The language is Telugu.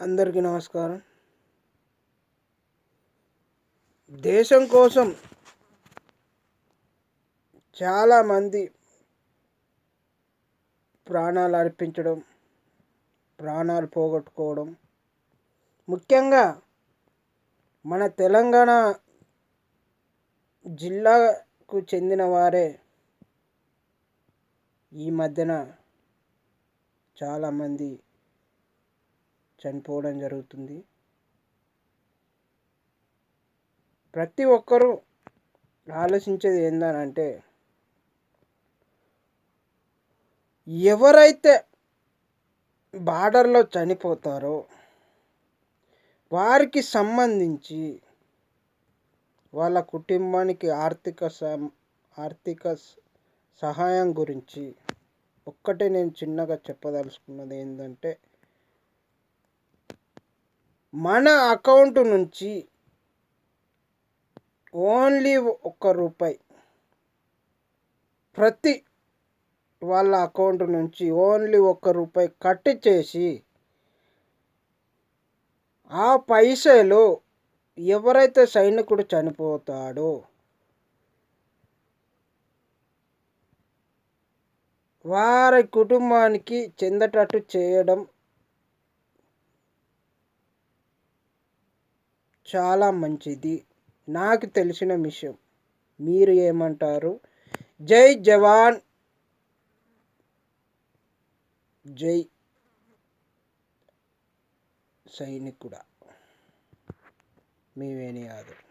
అందరికీ నమస్కారం. దేశం కోసం చాలామంది ప్రాణాలు అర్పించడం ప్రాణాలు పోగొట్టుకోవడం. ముఖ్యంగా మన తెలంగాణ జిల్లాకు చెందిన వారే ఈ మధ్యన చాలామంది చనిపోవడం జరుగుతుంది. ప్రతి ఒక్కరూ ఆలోచించేది ఏందనంటే ఎవరైతే బార్డర్లో చనిపోతారో వారికి సంబంధించి వాళ్ళ కుటుంబానికి ఆర్థిక సం ఆర్థిక సహాయం గురించి ఒక్కటే నేను చిన్నగా చెప్పదలుచుకున్నది ఏంటంటే మన అకౌంట్ నుంచి ఓన్లీ ఒక్క రూపాయి ప్రతి వాళ్ళ అకౌంట్ నుంచి ఓన్లీ ఒక్క రూపాయి కట్ చేసి ఆ పైసలు ఎవరైతే సైనికుడు చనిపోతాడో వారి కుటుంబానికి చెందటట్టు చేయడం చాలా మంచిది. నాకు తెలిసిన విషయం. మీరు ఏమంటారు? జై జవాన్. జై సైనికుడా. మీ వేణి యాదవ్